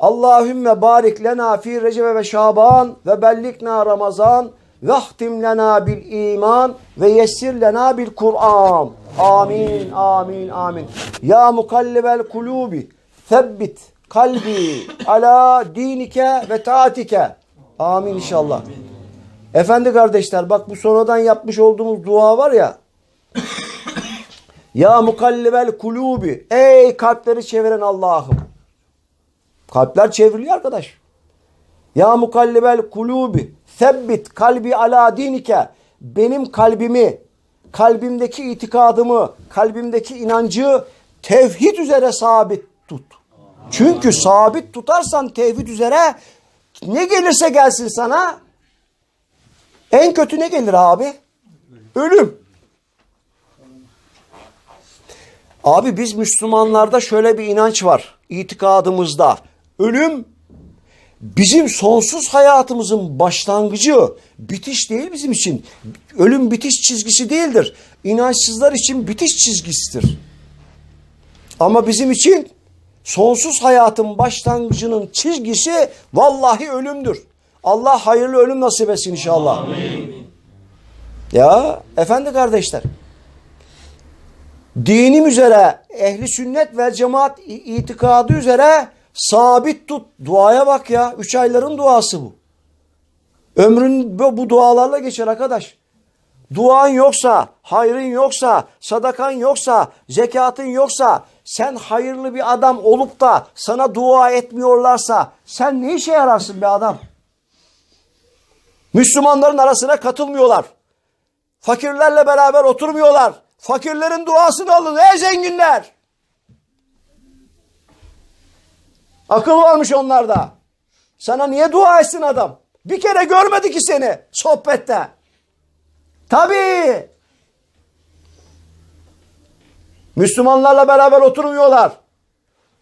Allahümme barik lena fi recebe ve şaban ve bellikna ramazan ve ahtim lena bil iman ve yessir lena bil Kur'an. Amin, amin, amin. Ya mukallibel kulubi Sebbit kalbi ala dinike ve taatike. Amin inşallah. Efendi kardeşler bak bu sonradan yapmış olduğumuz dua var ya. ya mukallibel kulubi. Ey kalpleri çeviren Allah'ım. Kalpler çevriliyor arkadaş. Ya mukallibel kulubi. Sebbit kalbi ala dinike. Benim kalbimi, kalbimdeki itikadımı, kalbimdeki inancı tevhid üzere sabit tut. Çünkü sabit tutarsan tevhid üzere ne gelirse gelsin sana en kötü ne gelir abi? Ölüm. Abi biz Müslümanlarda şöyle bir inanç var itikadımızda. Ölüm bizim sonsuz hayatımızın başlangıcı, bitiş değil bizim için. Ölüm bitiş çizgisi değildir. İnançsızlar için bitiş çizgisidir. Ama bizim için sonsuz hayatın başlangıcının çizgisi vallahi ölümdür. Allah hayırlı ölüm nasip etsin inşallah. Amin. Ya efendi kardeşler. Dinim üzere ehli sünnet ve cemaat itikadı üzere sabit tut. Duaya bak ya. Üç ayların duası bu. Ömrün bu dualarla geçer arkadaş. Duan yoksa, hayrın yoksa, sadakan yoksa, zekatın yoksa, sen hayırlı bir adam olup da sana dua etmiyorlarsa sen ne işe yararsın be adam? Müslümanların arasına katılmıyorlar. Fakirlerle beraber oturmuyorlar. Fakirlerin duasını alın ey zenginler. Akıl varmış onlarda. Sana niye dua etsin adam? Bir kere görmedi ki seni sohbette. Tabii. Müslümanlarla beraber oturmuyorlar.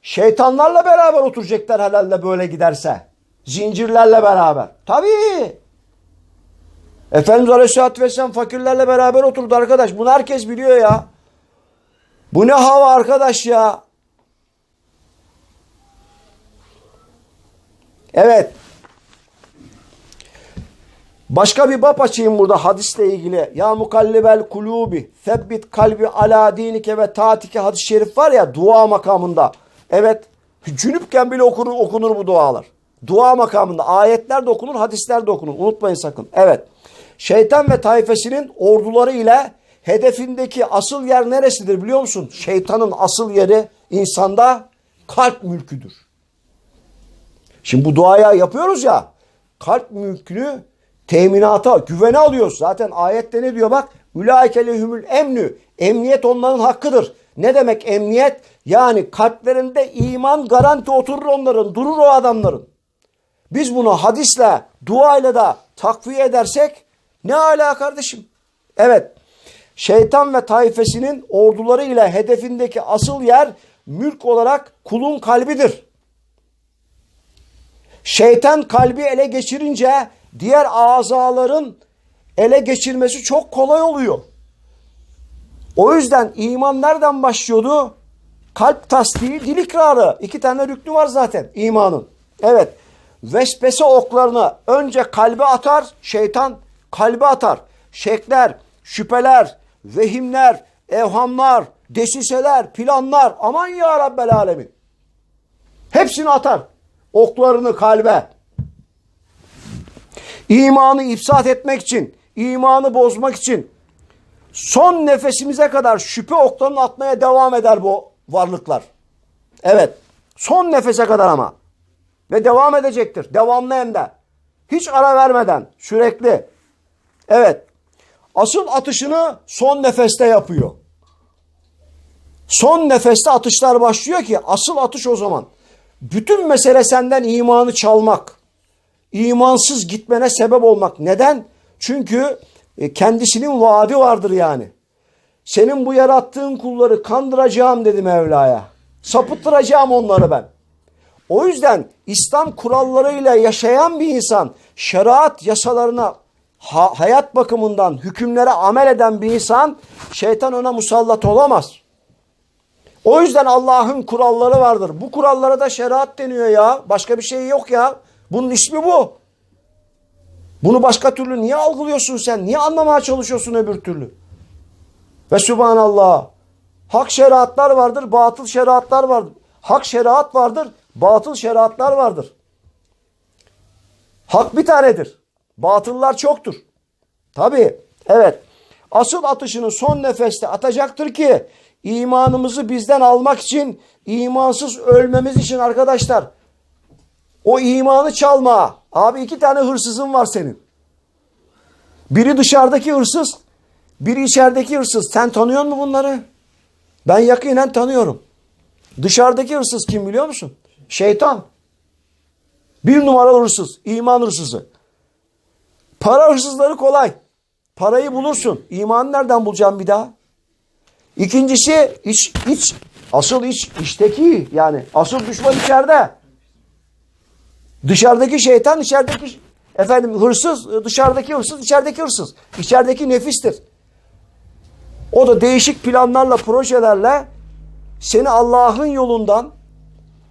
Şeytanlarla beraber oturacaklar herhalde böyle giderse. Zincirlerle beraber. Tabii. Efendimiz Aleyhisselatü Vesselam fakirlerle beraber oturdu arkadaş. Bunu herkes biliyor ya. Bu ne hava arkadaş ya. Evet. Başka bir bab açayım burada hadisle ilgili. Ya mukallibel kulubi sebbit kalbi ala dinike ve taatike hadis-i şerif var ya dua makamında. Evet. Cünüpken bile okunur, okunur bu dualar. Dua makamında ayetler de okunur, hadisler de okunur. Unutmayın sakın. Evet. Şeytan ve tayfesinin orduları ile hedefindeki asıl yer neresidir biliyor musun? Şeytanın asıl yeri insanda kalp mülküdür. Şimdi bu duaya yapıyoruz ya kalp mülkünü teminata, güvene alıyoruz. Zaten ayette ne diyor bak? Ulaike lehumul emnü. Emniyet onların hakkıdır. Ne demek emniyet? Yani kalplerinde iman garanti oturur onların, durur o adamların. Biz bunu hadisle, duayla da takviye edersek ne ala kardeşim? Evet. Şeytan ve taifesinin orduları ile hedefindeki asıl yer mülk olarak kulun kalbidir. Şeytan kalbi ele geçirince diğer azaların ele geçirmesi çok kolay oluyor. O yüzden iman nereden başlıyordu? Kalp tasdiği, dil ikrarı. İki tane rüknü var zaten imanın. Evet. Vesvese oklarını önce kalbe atar, şeytan kalbe atar. Şekler, şüpheler, vehimler, evhamlar, desiseler, planlar. Aman ya Rabbel Alemin. Hepsini atar. Oklarını kalbe. İmanı ifsat etmek için, imanı bozmak için son nefesimize kadar şüphe oklarını atmaya devam eder bu varlıklar. Evet. Son nefese kadar ama. Ve devam edecektir. Devamlı hem de. Hiç ara vermeden. Sürekli. Evet. Asıl atışını son nefeste yapıyor. Son nefeste atışlar başlıyor ki asıl atış o zaman. Bütün mesele senden imanı çalmak. İmansız gitmene sebep olmak. Neden? Çünkü e, kendisinin vaadi vardır yani. Senin bu yarattığın kulları kandıracağım dedi Mevla'ya. Sapıttıracağım onları ben. O yüzden İslam kurallarıyla yaşayan bir insan, şeriat yasalarına ha, hayat bakımından hükümlere amel eden bir insan şeytan ona musallat olamaz. O yüzden Allah'ın kuralları vardır. Bu kurallara da şeriat deniyor ya. Başka bir şey yok ya. Bunun ismi bu. Bunu başka türlü niye algılıyorsun sen? Niye anlamaya çalışıyorsun öbür türlü? Ve Subhanallah. Hak şeriatlar vardır, batıl şeriatlar vardır. Hak şeriat vardır, batıl şeriatlar vardır. Hak bir tanedir. Batıllar çoktur. Tabii, evet. Asıl atışını son nefeste atacaktır ki imanımızı bizden almak için, imansız ölmemiz için arkadaşlar. O imanı çalma. Abi iki tane hırsızın var senin. Biri dışarıdaki hırsız, biri içerideki hırsız. Sen tanıyor musun bunları? Ben yakinen tanıyorum. Dışarıdaki hırsız kim biliyor musun? Şeytan. Bir numaralı hırsız, iman hırsızı. Para hırsızları kolay. Parayı bulursun. İmanı nereden bulacağım bir daha? İkincisi iç, iç. Asıl iç, içteki yani. Asıl düşman içeride. Dışarıdaki şeytan, içerideki efendim hırsız, dışarıdaki hırsız, içerideki hırsız. İçerideki nefistir. O da değişik planlarla, projelerle seni Allah'ın yolundan,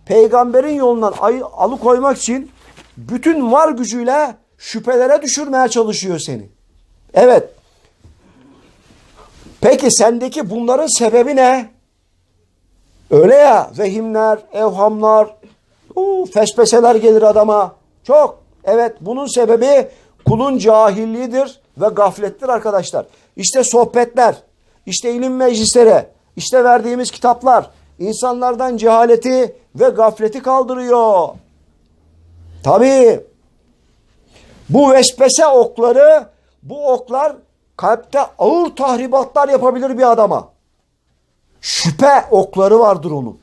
peygamberin yolundan alıkoymak için bütün var gücüyle şüphelere düşürmeye çalışıyor seni. Evet. Peki sendeki bunların sebebi ne? Öyle ya vehimler, evhamlar, uu, fespeseler gelir adama. Çok. Evet bunun sebebi kulun cahilliğidir ve gaflettir arkadaşlar. İşte sohbetler, işte ilim meclisleri, işte verdiğimiz kitaplar insanlardan cehaleti ve gafleti kaldırıyor. Tabii bu vesvese okları, bu oklar kalpte ağır tahribatlar yapabilir bir adama. Şüphe okları vardır onun.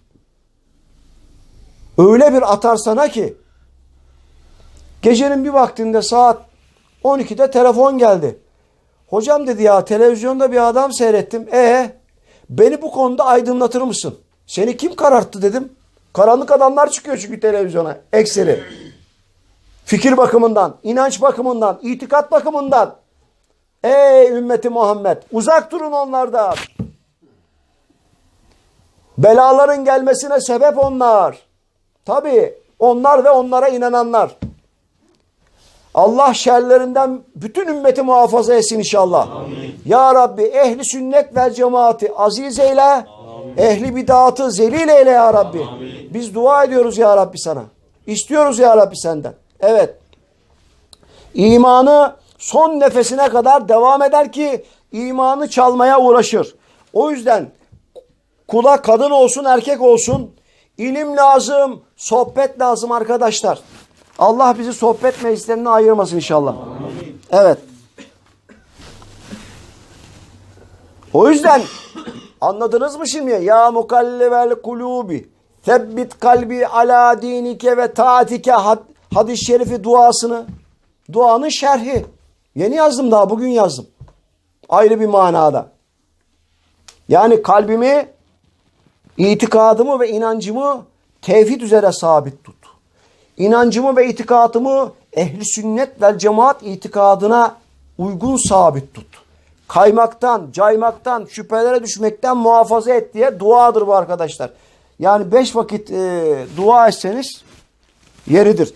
Öyle bir atar sana ki gecenin bir vaktinde saat 12'de telefon geldi. Hocam dedi ya televizyonda bir adam seyrettim. E beni bu konuda aydınlatır mısın? Seni kim kararttı dedim. Karanlık adamlar çıkıyor çünkü televizyona ekseri. Fikir bakımından, inanç bakımından, itikat bakımından. Ey ümmeti Muhammed uzak durun onlardan. Belaların gelmesine sebep onlar. Tabi onlar ve onlara inananlar. Allah şerlerinden bütün ümmeti muhafaza etsin inşallah. Amin. Ya Rabbi ehli sünnet ve cemaati aziz eyle. Amin. Ehli bidatı zelil eyle ya Rabbi. Amin. Biz dua ediyoruz ya Rabbi sana. İstiyoruz ya Rabbi senden. Evet. İmanı son nefesine kadar devam eder ki imanı çalmaya uğraşır. O yüzden kula kadın olsun erkek olsun ilim lazım, sohbet lazım arkadaşlar. Allah bizi sohbet meclislerine ayırmasın inşallah. Evet. O yüzden anladınız mı şimdi? Ya mukallibel kulubi Sebbit kalbi ala dinike ve taatike had hadis-i şerifi duasını. Duanın şerhi. Yeni yazdım daha bugün yazdım. Ayrı bir manada. Yani kalbimi, itikadımı ve inancımı tevhid üzere sabit tut. İnancımı ve itikadımı ehli sünnet ve cemaat itikadına uygun sabit tut. Kaymaktan, caymaktan, şüphelere düşmekten muhafaza et diye duadır bu arkadaşlar. Yani beş vakit e, dua etseniz yeridir.